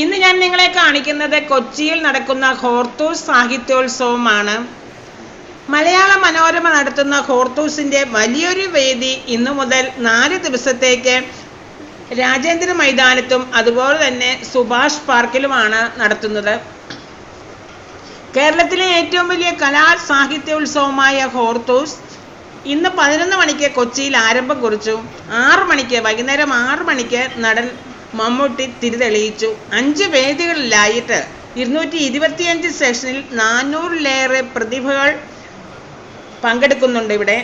ഇന്ന് ഞാൻ നിങ്ങളെ കാണിക്കുന്നത് കൊച്ചിയിൽ നടക്കുന്ന ഹോർത്തൂസ് സാഹിത്യോത്സവമാണ്. മലയാള മനോരമ നടത്തുന്ന ഹോർത്തൂസിന്റെ വലിയൊരു വേദി ഇന്നു മുതൽ നാല് ദിവസത്തേക്ക് രാജേന്ദ്ര മൈതാനത്തും അതുപോലെ തന്നെ സുഭാഷ് പാർക്കിലുമാണ് നടത്തുന്നത്. കേരളത്തിലെ ഏറ്റവും വലിയ കലാ സാഹിത്യോത്സവമായ ഹോർത്തൂസ് ഇന്ന് പതിനൊന്ന് മണിക്ക് കൊച്ചിയിൽ ആരംഭം കുറിച്ചു. ആറ് മണിക്ക് വൈകുന്നേരം ആറ് മണിക്ക് നടൻ മമ്മൂട്ടി തിരിതെളിയിച്ചു. അഞ്ച് വേദികളിലായിട്ട് ഇരുന്നൂറ്റി ഇരുപത്തിയഞ്ച് സെഷനിൽ നാനൂറിലേറെ പ്രതിഭകൾ പങ്കെടുക്കുന്നുണ്ട് ഇവിടെ.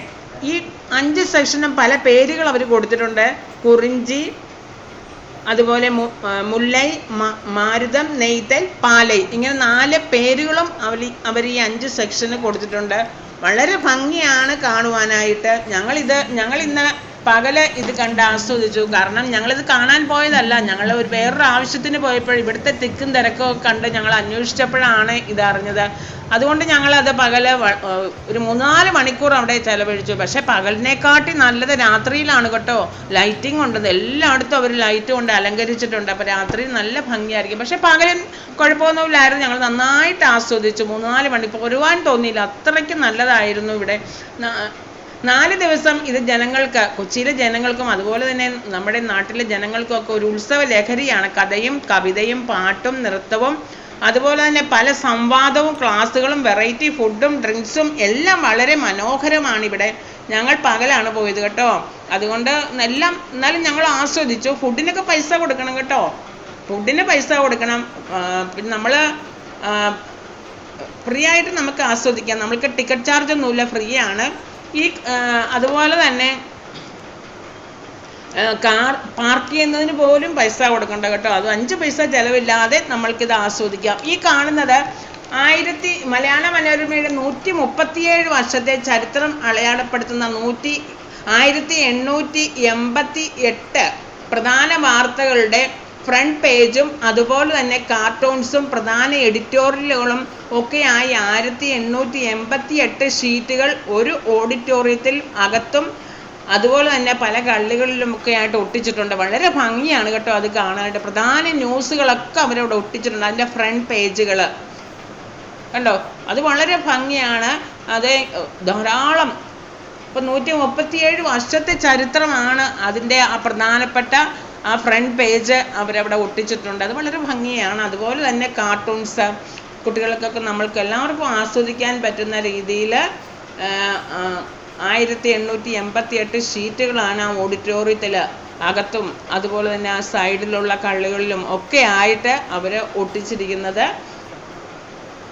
ഈ അഞ്ച് സെക്ഷനും പല പേരുകൾ അവർ കൊടുത്തിട്ടുണ്ട്. കുറിഞ്ചി അതുപോലെ മുല്ലൈ മാരുതം നെയ്തൽ പാലൈ. ഇങ്ങനെ നാല് പേരുകളും അവർ അവർ ഈ അഞ്ച് സെക്ഷന് കൊടുത്തിട്ടുണ്ട്. വളരെ ഭംഗിയാണ് കാണുവാനായിട്ട്. ഞങ്ങളിത് ഞങ്ങൾ ഇന്ന് പകൽ ഇത് കണ്ട് ആസ്വദിച്ചു. കാരണം ഞങ്ങളിത് കാണാൻ പോയതല്ല. ഞങ്ങൾ ഒരു വേറൊരു ആവശ്യത്തിന് പോയപ്പോൾ ഇവിടുത്തെ തിക്കും തിരക്കും കണ്ട് ഞങ്ങൾ അന്വേഷിച്ചപ്പോഴാണ് ഇത് അറിഞ്ഞത് അതുകൊണ്ട് ഞങ്ങളത് പകൽ ഒരു മൂന്നാൽ മണിക്കൂർ അവിടെ ചെലവഴിച്ചു. പക്ഷെ പകലിനെക്കാട്ടി നല്ലത് രാത്രിയിലാണ് കേട്ടോ. ലൈറ്റിംഗ് ഉണ്ട്. എല്ലായിടത്തും അവർ ലൈറ്റ് കൊണ്ട് അലങ്കരിച്ചിട്ടുണ്ട്. അപ്പോൾ രാത്രി നല്ല ഭംഗിയായിരിക്കും. പക്ഷെ പകലും കുഴപ്പമൊന്നുമില്ലായിരുന്നു. ഞങ്ങൾ നന്നായിട്ട് ആസ്വദിച്ചു. മൂന്നാൽ മണിക്കൂർ. വരുവാൻ തോന്നിയില്ല. അത്രയ്ക്ക് നല്ലതായിരുന്നു ഇവിടെ. നാല് ദിവസം ഇത് ജനങ്ങൾക്ക് കൊച്ചിയിലെ ജനങ്ങൾക്കും അതുപോലെ തന്നെ നമ്മുടെ നാട്ടിലെ ജനങ്ങൾക്കും ഒക്കെ ഒരു ഉത്സവ ലഹരിയാണ് കഥയും കവിതയും പാട്ടും നൃത്തവും അതുപോലെ തന്നെ പല സംവാദവും ക്ലാസ്സുകളും വെറൈറ്റി ഫുഡും ഡ്രിങ്ക്സും എല്ലാം വളരെ മനോഹരമാണ് ഇവിടെ. ഞങ്ങൾ പകലാണ് പോയത് കേട്ടോ. അതുകൊണ്ട് എല്ലാം എന്നാലും ഞങ്ങൾ ആസ്വദിച്ചു. ഫുഡിനൊക്കെ പൈസ കൊടുക്കണം കേട്ടോ. ഫുഡിന് പൈസ കൊടുക്കണം. പിന്നെ നമ്മൾ ഫ്രീ ആയിട്ട് നമുക്ക് ആസ്വദിക്കാം. നമ്മൾക്ക് ടിക്കറ്റ് ചാർജ് ഒന്നുമില്ല. ഫ്രീ ആണ് ഈ അതുപോലെ തന്നെ കാർ പാർക്ക് ചെയ്യുന്നതിന് പോലും പൈസ കൊടുക്കണ്ട കേട്ടോ. അത് അഞ്ച് പൈസ ചിലവില്ലാതെ നമ്മൾക്കിത് ആസ്വദിക്കാം. ഈ കാണുന്നത് ആയിരത്തി മലയാള മനോരമയുടെ നൂറ്റി മുപ്പത്തിയേഴ് വർഷത്തെ ചരിത്രം അടയാളപ്പെടുത്തുന്ന നൂറ്റി ആയിരത്തി എണ്ണൂറ്റി എൺപത്തി എട്ട് പ്രധാന വാർത്തകളുടെ ഫ്രണ്ട് പേജും അതുപോലെ തന്നെ കാർട്ടൂൺസും പ്രധാന എഡിറ്റോറിയലുകളും ഒക്കെയായി ആയിരത്തി എണ്ണൂറ്റി എൺപത്തി എട്ട് ഷീറ്റുകൾ ഒരു ഓഡിറ്റോറിയത്തിൽ അകത്തും അതുപോലെ തന്നെ പല കള്ളികളിലും ഒക്കെ ആയിട്ട് ഒട്ടിച്ചിട്ടുണ്ട്. വളരെ ഭംഗിയാണ് കേട്ടോ അത് കാണാനായിട്ട്. പ്രധാന ന്യൂസുകളൊക്കെ അവരവിടെ ഒട്ടിച്ചിട്ടുണ്ട് അതിന്റെ ഫ്രണ്ട് പേജുകൾ കണ്ടോ? അത് വളരെ ഭംഗിയാണ്. അത് ധാരാളം. ഇപ്പം നൂറ്റി മുപ്പത്തിയേഴ് വർഷത്തെ ചരിത്രമാണ് അതിന്റെ ആ പ്രധാനപ്പെട്ട ആ ഫ്രണ്ട് പേജ് അവരവിടെ ഒട്ടിച്ചിട്ടുണ്ട്. അത് വളരെ ഭംഗിയാണ്. അതുപോലെ തന്നെ കാർട്ടൂൺസ് കുട്ടികൾക്കൊക്കെ നമ്മൾക്ക് എല്ലാവർക്കും ആസ്വദിക്കാൻ പറ്റുന്ന രീതിയിൽ ആയിരത്തി എണ്ണൂറ്റി എൺപത്തി എട്ട് ഷീറ്റുകളാണ് ആ ഓഡിറ്റോറിയത്തിൽ അകത്തും അതുപോലെ തന്നെ ആ സൈഡിലുള്ള കള്ളികളിലും ഒക്കെ ആയിട്ട് അവർ ഒട്ടിച്ചിരിക്കുന്നത്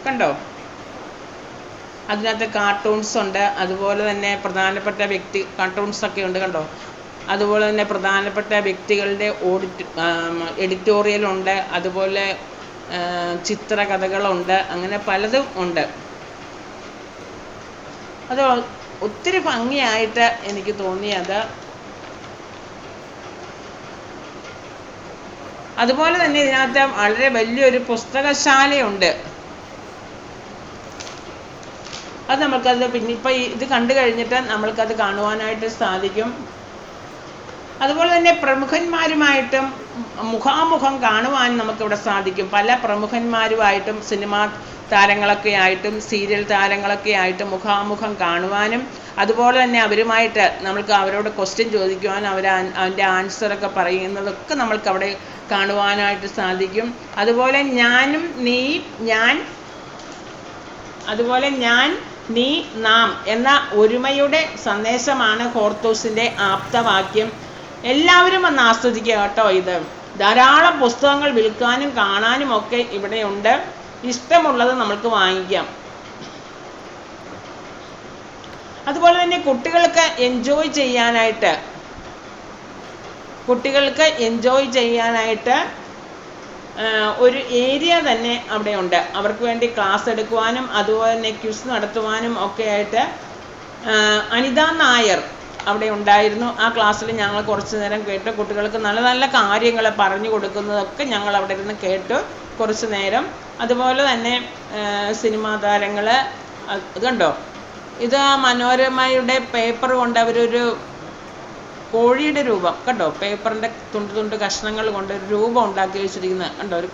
കണ്ടോ? അതിനകത്ത് കാർട്ടൂൺസ് ഉണ്ട്. അതുപോലെ തന്നെ പ്രധാനപ്പെട്ട വ്യക്തി കാർട്ടൂൺസ് ഒക്കെ ഉണ്ട് കണ്ടോ? അതുപോലെ തന്നെ പ്രധാനപ്പെട്ട വ്യക്തികളുടെ ഓഡിറ്റ് എഡിറ്റോറിയൽ ഉണ്ട് അതുപോലെ ചിത്രകഥകളുണ്ട് അങ്ങനെ പലതും ഉണ്ട്. അത് ഒത്തിരി ഭംഗിയായിട്ട് എനിക്ക് തോന്നിയത്. അതുപോലെ തന്നെ ഇതിനകത്ത് വളരെ വലിയൊരു പുസ്തകശാലയുണ്ട്. അത് നമുക്കത് പിന്നെ ഇപ്പം ഇത് കണ്ടു കഴിഞ്ഞിട്ട് നമ്മൾക്കത് കാണുവാനായിട്ട് സാധിക്കും. അതുപോലെ തന്നെ പ്രമുഖന്മാരുമായിട്ടും മുഖാമുഖം കാണുവാൻ നമുക്കിവിടെ സാധിക്കും. പല പ്രമുഖന്മാരുമായിട്ടും സിനിമാ താരങ്ങളൊക്കെ ആയിട്ടും സീരിയൽ താരങ്ങളൊക്കെ ആയിട്ടും മുഖാമുഖം കാണുവാനും അതുപോലെ തന്നെ അവരുമായിട്ട് നമ്മൾക്ക് അവരോട് ക്വസ്റ്റ്യൻ ചോദിക്കുവാനും അവർ അതിന്റെ ആൻസറൊക്കെ പറയുന്നതൊക്കെ നമ്മൾക്ക് അവിടെ കാണുവാനായിട്ട് സാധിക്കും. അതുപോലെ ഞാനും നീ ഞാൻ അതുപോലെ ഞാൻ നീ നാം എന്ന ഒരുമയുടെ സന്ദേശമാണ് ഹോർത്തൂസിന്റെ ആപ്തവാക്യം. എല്ലാവരും വന്ന് ആസ്വദിക്കുക കേട്ടോ ഇത്. ധാരാളം പുസ്തകങ്ങൾ വിൽക്കാനും കാണാനും ഒക്കെ ഇവിടെയുണ്ട് ഇഷ്ടമുള്ളത് നമ്മൾക്ക് വാങ്ങിക്കാം. അതുപോലെ തന്നെ കുട്ടികൾക്ക് എൻജോയ് ചെയ്യാനായിട്ട് കുട്ടികൾക്ക് എൻജോയ് ചെയ്യാനായിട്ട് ഒരു ഏരിയ തന്നെ അവിടെ ഉണ്ട്. അവർക്ക് വേണ്ടി ക്ലാസ് എടുക്കുവാനും അതുപോലെ തന്നെ ക്വിസ് നടത്തുവാനും ഒക്കെ ആയിട്ട് അനിത നായർ അവിടെ ഉണ്ടായിരുന്നു. ആ ക്ലാസ്സിൽ ഞങ്ങൾ കുറച്ച് നേരം കേട്ടു. കുട്ടികൾക്ക് നല്ല നല്ല കാര്യങ്ങൾ പറഞ്ഞു കൊടുക്കുന്നതൊക്കെ ഞങ്ങൾ അവിടെ ഇരുന്ന് കേട്ടു കുറച്ച് നേരം. അതുപോലെ തന്നെ സിനിമാ താരങ്ങൾ ഇതുണ്ടോ ഇത് മനോരമയുടെ പേപ്പർ കൊണ്ട് അവരൊരു കോഴിയുടെ രൂപം കണ്ടോ? പേപ്പറിന്റെ തുണ്ട് തുണ്ട് കഷ്ണങ്ങൾ കൊണ്ട് ഒരു രൂപം ഉണ്ടാക്കി വെച്ചിരിക്കുന്നത് കണ്ടോ? ഒരു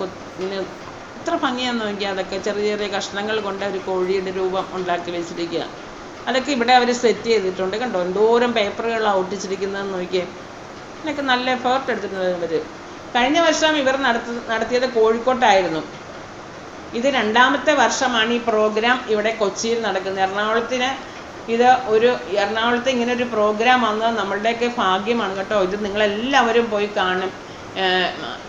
എത്ര ഭംഗിയാന്ന് നോക്കിയാൽ അതൊക്കെ ചെറിയ ചെറിയ കഷ്ണങ്ങൾ കൊണ്ട് ഒരു കോഴിയുടെ രൂപം ഉണ്ടാക്കി വെച്ചിരിക്കുക. അതൊക്കെ ഇവിടെ അവർ സെറ്റ് ചെയ്തിട്ടുണ്ട് കണ്ടോ? എന്തോരം പേപ്പറുകളാണ് ഒട്ടിച്ചിരിക്കുന്നതെന്ന് നോക്കിയേ. ഇതിനൊക്കെ നല്ല എഫേർട്ട് എടുത്തിട്ടുണ്ട് ഇവർ കഴിഞ്ഞ വർഷം ഇവർ നടത്തി നടത്തിയത് കോഴിക്കോട്ടായിരുന്നു. ഇത് രണ്ടാമത്തെ വർഷമാണ് ഈ പ്രോഗ്രാം ഇവിടെ കൊച്ചിയിൽ നടക്കുന്നത്. എറണാകുളത്തിന് ഇത് ഒരു എറണാകുളത്ത് ഇങ്ങനെ ഒരു പ്രോഗ്രാം വന്നത് നമ്മളുടെയൊക്കെ ഭാഗ്യമാണ് കേട്ടോ. ഇത് നിങ്ങളെല്ലാവരും പോയി കാണും.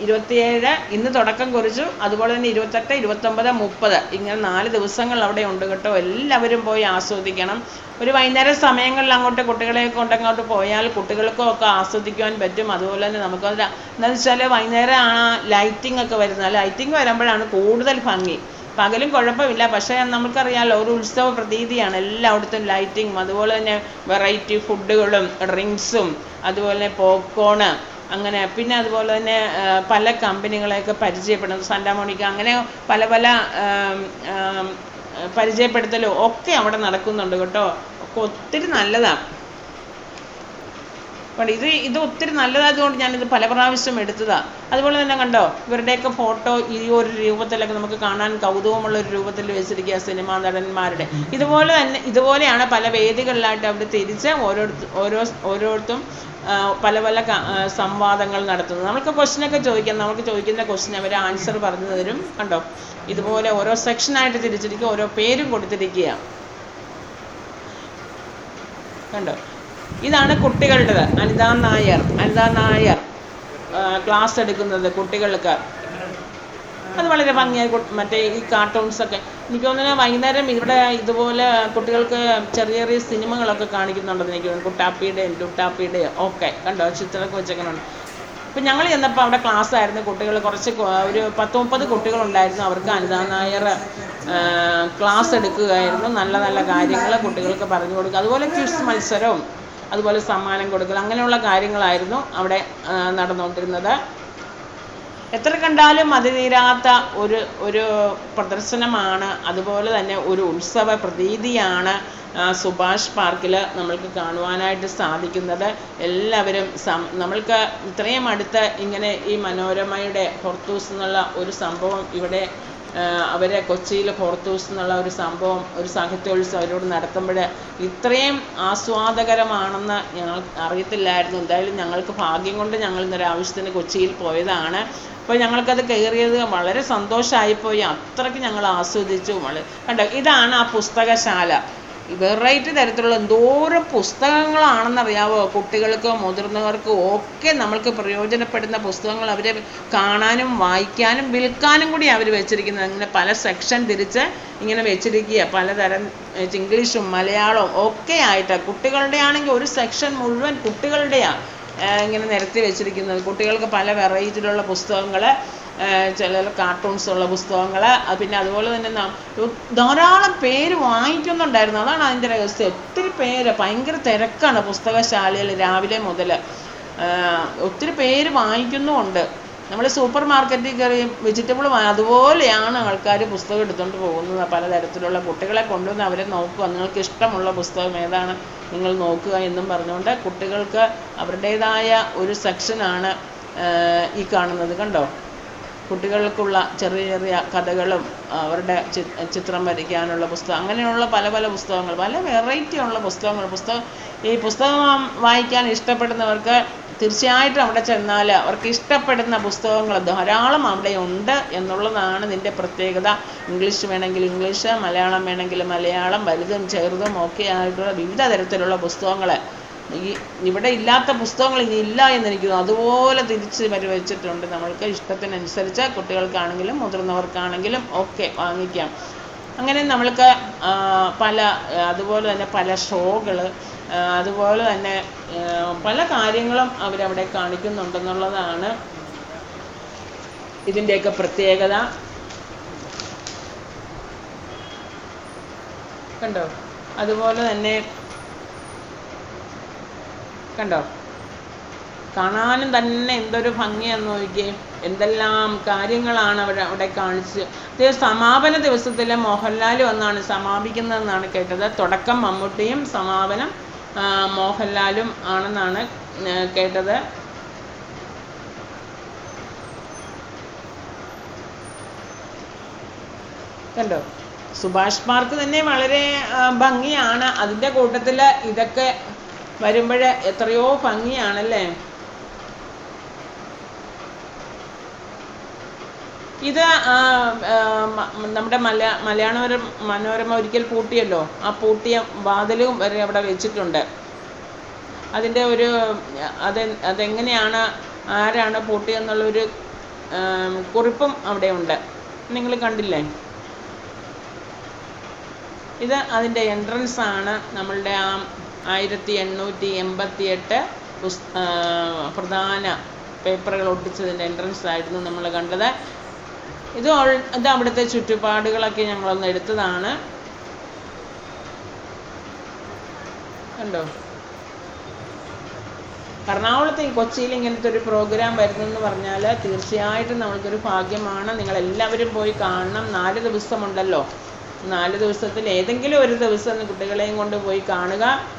ഇരുപത്തിയേഴ് ഇന്ന് തുടക്കം കുറിച്ചു. അതുപോലെ തന്നെ ഇരുപത്തെട്ട് ഇരുപത്തൊമ്പത് മുപ്പത്. ഇങ്ങനെ നാല് ദിവസങ്ങൾ അവിടെ ഉണ്ട് കേട്ടോ. എല്ലാവരും പോയി ആസ്വദിക്കണം. ഒരു വൈകുന്നേര സമയങ്ങളിൽ അങ്ങോട്ട് കുട്ടികളെ കൊണ്ട് അങ്ങോട്ട് പോയാൽ കുട്ടികൾക്കും ഒക്കെ ആസ്വദിക്കുവാൻ പറ്റും. അതുപോലെ തന്നെ നമുക്ക് എന്താണെന്ന് വെച്ചാൽ വൈകുന്നേരം ആ ലൈറ്റിംഗ് ഒക്കെ വരുന്നത്. ലൈറ്റിംഗ് വരുമ്പോഴാണ് കൂടുതൽ ഭംഗി. പകലും കുഴപ്പമില്ല. പക്ഷേ നമുക്കറിയാമല്ലോ ഒരു ഉത്സവ പ്രതീതിയാണ് എല്ലായിടത്തും ലൈറ്റിങ്ങും അതുപോലെ തന്നെ വെറൈറ്റി ഫുഡുകളും ഡ്രിങ്ക്സും അതുപോലെ പോപ്കോണ് അങ്ങനെ പിന്നെ അതുപോലെ തന്നെ പല കമ്പനികളെയൊക്കെ പരിചയപ്പെടുന്നത് സാന്റാമോണിക്ക അങ്ങനെ പല പല പരിചയപ്പെടുത്തലും ഒക്കെ അവിടെ നടക്കുന്നുണ്ട് കേട്ടോ. ഒക്കെ ഒത്തിരി നല്ലതാണ് അപ്പോൾ ഇത് ഇത് ഒത്തിരി നല്ലതായതുകൊണ്ട് ഞാനിത് പല പ്രാവശ്യം എടുത്തതാണ് അതുപോലെ തന്നെ കണ്ടോ ഇവരുടെയൊക്കെ ഫോട്ടോ ഈ ഒരു രൂപത്തിലൊക്കെ നമുക്ക് കാണാൻ കൗതുകമുള്ള ഒരു രൂപത്തിൽ വെച്ചിരിക്കുക സിനിമാ നടന്മാരുടെ. ഇതുപോലെ തന്നെ ഇതുപോലെയാണ് പല വേദികളിലായിട്ട് അവർ തിരിച്ച് ഓരോരുത്ത ഓരോ ഓരോരുത്തും പല പല സംവാദങ്ങൾ നടത്തുന്നത്. നമുക്ക് ക്വസ്റ്റിനൊക്കെ ചോദിക്കാം നമുക്ക് ചോദിക്കുന്ന ക്വസ്റ്റിന് അവർ ആൻസർ പറഞ്ഞു തരും. കണ്ടോ ഇതുപോലെ ഓരോ സെക്ഷനായിട്ട് തിരിച്ചിരിക്കുക ഓരോ പേരും കൊടുത്തിരിക്കുക. കണ്ടോ ഇതാണ് കുട്ടികളുടേത്. അനിത നായർ അനിത നായർ. ക്ലാസ് എടുക്കുന്നത് കുട്ടികൾക്ക്. അത് വളരെ ഭംഗിയായി മറ്റേ ഈ കാർട്ടൂൺസ് ഒക്കെ. എനിക്ക് തോന്നുന്നു വൈകുന്നേരം ഇവിടെ ഇതുപോലെ കുട്ടികൾക്ക് ചെറിയ ചെറിയ സിനിമകളൊക്കെ കാണിക്കുന്നുണ്ടെന്ന് എനിക്ക് തോന്നുന്നു. കുട്ടാപ്പിയുടെയും ലുട്ടാപ്പിയുടെയും ഒക്കെ. കണ്ടോ? ചിത്രമൊക്കെ വെച്ചേക്കുന്നുണ്ട്. അപ്പം ഞങ്ങൾ ചെന്നപ്പോൾ അവിടെ ക്ലാസ് ആയിരുന്നു. കുട്ടികൾ കുറച്ച് ഒരു പത്ത് മുപ്പത് കുട്ടികളുണ്ടായിരുന്നു. അവർക്ക് അനിതാ നായർ ക്ലാസ് എടുക്കുകയായിരുന്നു. നല്ല നല്ല കാര്യങ്ങൾ കുട്ടികൾക്ക് പറഞ്ഞു കൊടുക്കുക. അതുപോലെ ക്വിസ് മത്സരവും. അതുപോലെ സമ്മാനം കൊടുക്കൽ അങ്ങനെയുള്ള കാര്യങ്ങളായിരുന്നു അവിടെ നടന്നുകൊണ്ടിരുന്നത്. എത്ര കണ്ടാലും മതി തീരാത്ത ഒരു ഒരു പ്രദർശനമാണ്. അതുപോലെ തന്നെ ഒരു ഉത്സവ പ്രതീതിയാണ് സുഭാഷ് പാർക്കിൽ നമ്മൾക്ക് കാണുവാനായിട്ട് സാധിക്കുന്നത്. എല്ലാവരും സം നമ്മൾക്ക് ഇത്രയും അടുത്ത് ഇങ്ങനെ ഈ മനോരമയുടെ ഹൊർത്തൂസ് എന്നുള്ള ഒരു സംഭവം ഇവിടെ അവരെ കൊച്ചിയിൽ ഹോർത്തൂസ് എന്നുള്ള ഒരു സംഭവം ഒരു സാഹിത്യോത്സവം അവരോട് നടത്തുമ്പോൾ ഇത്രയും ആസ്വാദകരമാണെന്ന് ഞങ്ങൾ അറിയത്തില്ലായിരുന്നു. എന്തായാലും ഞങ്ങൾക്ക് ഭാഗ്യം കൊണ്ട് ഞങ്ങൾ ഇന്നൊരു ആവശ്യത്തിന് കൊച്ചിയിൽ പോയതാണ്. അപ്പോൾ ഞങ്ങൾക്കത് കയറിയത് വളരെ സന്തോഷമായിപ്പോയി അത്രയ്ക്ക് ഞങ്ങൾ ആസ്വദിച്ചു. വളരെ കണ്ടോ? ഇതാണ് ആ പുസ്തകശാല. വെറൈറ്റി തരത്തിലുള്ള എന്തോരം പുസ്തകങ്ങളാണെന്നറിയാവോ? കുട്ടികൾക്കും മുതിർന്നവർക്കും ഒക്കെ നമ്മൾക്ക് പ്രയോജനപ്പെടുന്ന പുസ്തകങ്ങൾ അവർ കാണാനും വായിക്കാനും വിൽക്കാനും കൂടി അവർ വെച്ചിരിക്കുന്നത്. അങ്ങനെ പല സെക്ഷൻ തിരിച്ച് ഇങ്ങനെ വെച്ചിരിക്കുക പലതരം ഇംഗ്ലീഷും മലയാളവും ഒക്കെ ആയിട്ട്. കുട്ടികളുടെ ആണെങ്കിൽ ഒരു സെക്ഷൻ മുഴുവൻ കുട്ടികളുടെയാണ് ഇങ്ങനെ നിരത്തി വെച്ചിരിക്കുന്നത്. കുട്ടികൾക്ക് പല വെറൈറ്റിയിലുള്ള പുസ്തകങ്ങൾ ചില കാർട്ടൂൺസ് ഉള്ള പുസ്തകങ്ങൾ പിന്നെ അതുപോലെ തന്നെ ധാരാളം പേര് വാങ്ങിക്കുന്നുണ്ടായിരുന്നു അതാണ് അതിന്റെ രഹസ്യം. ഒത്തിരി പേര് ഭയങ്കര തിരക്കാണ് പുസ്തകശാലയിൽ രാവിലെ മുതൽ ഒത്തിരി പേര് വാങ്ങിക്കുന്നുമുണ്ട്. നമ്മൾ സൂപ്പർ മാർക്കറ്റിൽ കയറി വെജിറ്റബിൾ അതുപോലെയാണ് ആൾക്കാർ പുസ്തകം എടുത്തുകൊണ്ട് പോകുന്നത്. പലതരത്തിലുള്ള കുട്ടികളെ കൊണ്ടുവന്ന് അവരെ നോക്കുക. നിങ്ങൾക്ക് ഇഷ്ടമുള്ള പുസ്തകം ഏതാണ് നിങ്ങൾ നോക്കുക എന്നും പറഞ്ഞുകൊണ്ട് കുട്ടികൾക്ക് അവരുടേതായ ഒരു സെക്ഷനാണ് ഈ കാണുന്നത്. കണ്ടോ? കുട്ടികൾക്കുള്ള ചെറിയ ചെറിയ കഥകളും അവരുടെ ചിത്രം വരയ്ക്കാനുള്ള പുസ്തകം അങ്ങനെയുള്ള പല പല പുസ്തകങ്ങൾ പല വെറൈറ്റി ഉള്ള പുസ്തകങ്ങൾ. പുസ്തകം ഈ പുസ്തകം വായിക്കാൻ ഇഷ്ടപ്പെടുന്നവർക്ക് തീർച്ചയായിട്ടും അവിടെ ചെന്നാൽ അവർക്ക് ഇഷ്ടപ്പെടുന്ന പുസ്തകങ്ങൾ ധാരാളം അവിടെ ഉണ്ട് എന്നുള്ളതാണ് ഇതിന്റെ പ്രത്യേകത. ഇംഗ്ലീഷ് വേണമെങ്കിൽ ഇംഗ്ലീഷ് മലയാളം വേണമെങ്കിൽ മലയാളം വലുതും ചെറുതും ഒക്കെ ആയിട്ടുള്ള വിവിധ തരത്തിലുള്ള പുസ്തകങ്ങൾ ഈ ഇവിടെ ഇല്ലാത്ത പുസ്തകങ്ങൾ ഇനി ഇല്ല എന്ന് എനിക്ക് തോന്നുന്നു. അതുപോലെ തിരിച്ച് വരി വെച്ചിട്ടുണ്ട് നമ്മൾക്ക് ഇഷ്ടത്തിനനുസരിച്ച് കുട്ടികൾക്കാണെങ്കിലും മുതിർന്നവർക്കാണെങ്കിലും ഒക്കെ വാങ്ങിക്കാം. അങ്ങനെ നമ്മൾക്ക് പല അതുപോലെ തന്നെ പല ഷോകൾ അതുപോലെ തന്നെ പല കാര്യങ്ങളും അവരവിടെ കാണിക്കുന്നുണ്ടെന്നുള്ളതാണ് ഇതിന്റെയൊക്കെ പ്രത്യേകത. കണ്ടോ? അതുപോലെ തന്നെ കണ്ടോ? കാണാനും തന്നെ എന്തൊരു ഭംഗിയാന്ന് നോക്കിയേ. എന്തെല്ലാം കാര്യങ്ങളാണ് അവർ അവിടെ കാണിച്ച്. ഇത് സമാപന ദിവസത്തിൽ മോഹൻലാൽ വന്നാണ് സമാപിക്കുന്നതെന്നാണ് കേട്ടത്. തുടക്കം മമ്മൂട്ടിയും സമാപനം മോഹൻലാലും ആണെന്നാണ് കേട്ടത്. കണ്ടോ? സുഭാഷ് പാർക്ക് തന്നെ വളരെ ഭംഗിയാണ്. അതിന്റെ കൂട്ടത്തിൽ ഇതൊക്കെ വരുമ്പോൾ എത്രയോ ഭംഗിയാണല്ലേ? ഇത് നമ്മുടെ മല മലയാള മനോരമ ഒരിക്കൽ പൂട്ടിയല്ലോ. ആ പൂട്ടിയ വാതിലും വരെ അവിടെ വെച്ചിട്ടുണ്ട്. അതിന്റെ ഒരു അത് അതെങ്ങനെയാണ് ആരാണ് പൂട്ടിയെന്നുള്ളൊരു കുറിപ്പും അവിടെ ഉണ്ട് നിങ്ങൾ കണ്ടില്ലേ? ഇത് അതിന്റെ എൻട്രൻസ് ആണ് നമ്മളുടെ ആ ആയിരത്തി എണ്ണൂറ്റി എൺപത്തി എട്ട് പുസ് പ്രധാന പേപ്പറുകൾ ഒട്ടിച്ചതിന്റെ എൻട്രൻസ് ആയിരുന്നു നമ്മൾ കണ്ടത്. ഇത് ഓൾ- ഇത് അവിടുത്തെ ചുറ്റുപാടുകളൊക്കെ ഞങ്ങളൊന്ന് എടുത്തതാണ്. കണ്ടോ? എറണാകുളത്ത് ഈ കൊച്ചിയിൽ ഇങ്ങനത്തെ ഒരു പ്രോഗ്രാം വരുന്നെന്ന് പറഞ്ഞാൽ തീർച്ചയായിട്ടും നമ്മൾക്കൊരു ഭാഗ്യമാണ്. നിങ്ങൾ എല്ലാവരും പോയി കാണണം. നാല് ദിവസമുണ്ടല്ലോ. നാല് ദിവസത്തിൽ ഏതെങ്കിലും ഒരു ദിവസം കുട്ടികളെയും കൊണ്ട് പോയി കാണുക.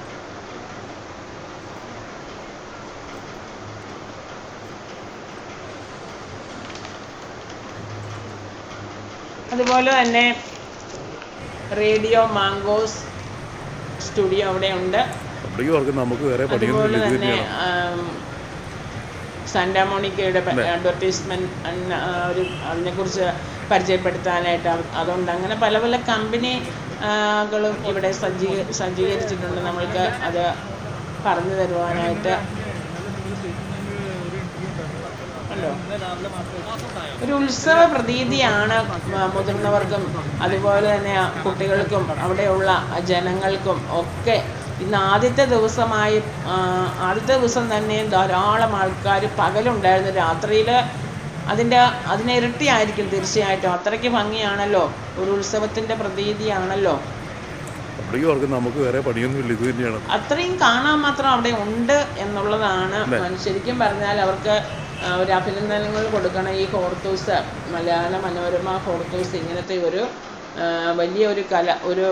അതുപോലെ തന്നെ റേഡിയോ മാംഗോസ് സ്റ്റുഡിയോ അവിടെ ഉണ്ട്. നമുക്ക് വേറെ അതുപോലെ തന്നെ സാന്റാമോണിക്കയുടെ അഡ്വർടൈസ്മെന്റ് ഒരു അതിനെക്കുറിച്ച് പരിചയപ്പെടുത്താനായിട്ട് അതുണ്ട്. അങ്ങനെ പല പല കമ്പനികളും ഇവിടെ സജ്ജീ സജ്ജീകരിച്ചിട്ടുണ്ട്. നമ്മൾക്ക് അത് പറഞ്ഞു തരുവാനായിട്ട് ഒരു ഉത്സവ പ്രതീതിയാണ് മുതിർന്നവർക്കും അതുപോലെ തന്നെ കുട്ടികൾക്കും അവിടെയുള്ള ജനങ്ങൾക്കും ഒക്കെ ഇന്ന് ആദ്യത്തെ ദിവസമായി ആദ്യത്തെ ദിവസം തന്നെ ധാരാളം ആൾക്കാർ പകലുണ്ടായിരുന്നു. രാത്രിയിൽ അതിന്റെ അതിനെ ഇരട്ടിയായിരിക്കും തീർച്ചയായിട്ടും. അത്രയ്ക്ക് ഭംഗിയാണല്ലോ. ഒരു ഉത്സവത്തിന്റെ പ്രതീതിയാണല്ലോ. നമുക്ക് വേറെ പണിയൊന്നുമില്ല. ഇത് തന്നെയാണ്. അത്രയും കാണാൻ മാത്രം അവിടെ ഉണ്ട് എന്നുള്ളതാണ്. ശരിക്കും പറഞ്ഞാൽ അവർക്ക് ഒരു അഭിനന്ദനങ്ങൾ കൊടുക്കണം. ഈ ഹോർത്തൂസ് മലയാള മനോരമ ഹോർത്തൂസ് ഇങ്ങനത്തെ ഒരു വലിയ ഒരു കല ഒരു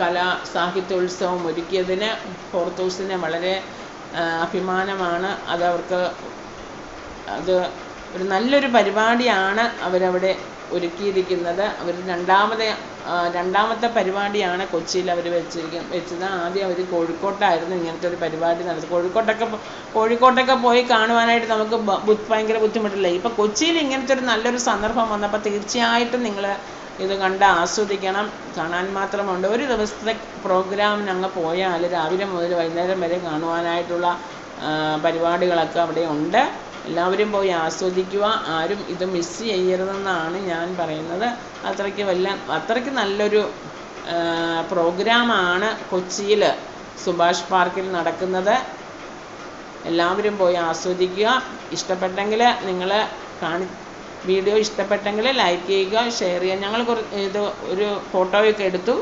കലാ സാഹിത്യോത്സവം ഒരുക്കിയതിന് ഹോർത്തൂസിന് വളരെ അഭിമാനമാണ്. അതവർക്ക് അത് ഒരു നല്ലൊരു പരിപാടിയാണ് അവരവിടെ ഒരുക്കിയിരിക്കുന്നത്. അവർ രണ്ടാമത് രണ്ടാമത്തെ പരിപാടിയാണ് കൊച്ചിയിൽ അവർ വെച്ചിരിക്കും വെച്ചത്. ആദ്യം അവർ കോഴിക്കോട്ടായിരുന്നു ഇങ്ങനത്തെ ഒരു പരിപാടി നടത്തി കോഴിക്കോട്ടൊക്കെ കോഴിക്കോട്ടൊക്കെ പോയി കാണുവാനായിട്ട് നമുക്ക് ഭയങ്കര ബുദ്ധിമുട്ടില്ല? ഇപ്പം കൊച്ചിയിൽ ഇങ്ങനത്തെ ഒരു നല്ലൊരു സന്ദർഭം വന്നപ്പോൾ തീർച്ചയായിട്ടും നിങ്ങൾ ഇത് കണ്ട് ആസ്വദിക്കണം. കാണാൻ മാത്രമുണ്ട്. ഒരു ദിവസത്തെ പ്രോഗ്രാമിന് അങ്ങ് പോയാൽ രാവിലെ മുതൽ വൈകുന്നേരം വരെ കാണുവാനായിട്ടുള്ള പരിപാടികളൊക്കെ അവിടെ ഉണ്ട്. എല്ലാവരും പോയി ആസ്വദിക്കുക. ആരും ഇത് മിസ് ചെയ്യരുതെന്നാണ് ഞാൻ പറയുന്നത്. അത്രയ്ക്ക് വല്ല അത്രയ്ക്ക് നല്ലൊരു പ്രോഗ്രാമാണ് കൊച്ചിയിൽ സുഭാഷ് പാർക്കിൽ നടക്കുന്നത്. എല്ലാവരും പോയി ആസ്വദിക്കുക. ഇഷ്ടപ്പെട്ടെങ്കിൽ നിങ്ങൾ കാണി വീഡിയോ ഇഷ്ടപ്പെട്ടെങ്കിൽ ലൈക്ക് ചെയ്യുക ഷെയർ ചെയ്യുക. ഞങ്ങൾ കുറ ഇത് ഒരു ഫോട്ടോയൊക്കെ എടുത്തു.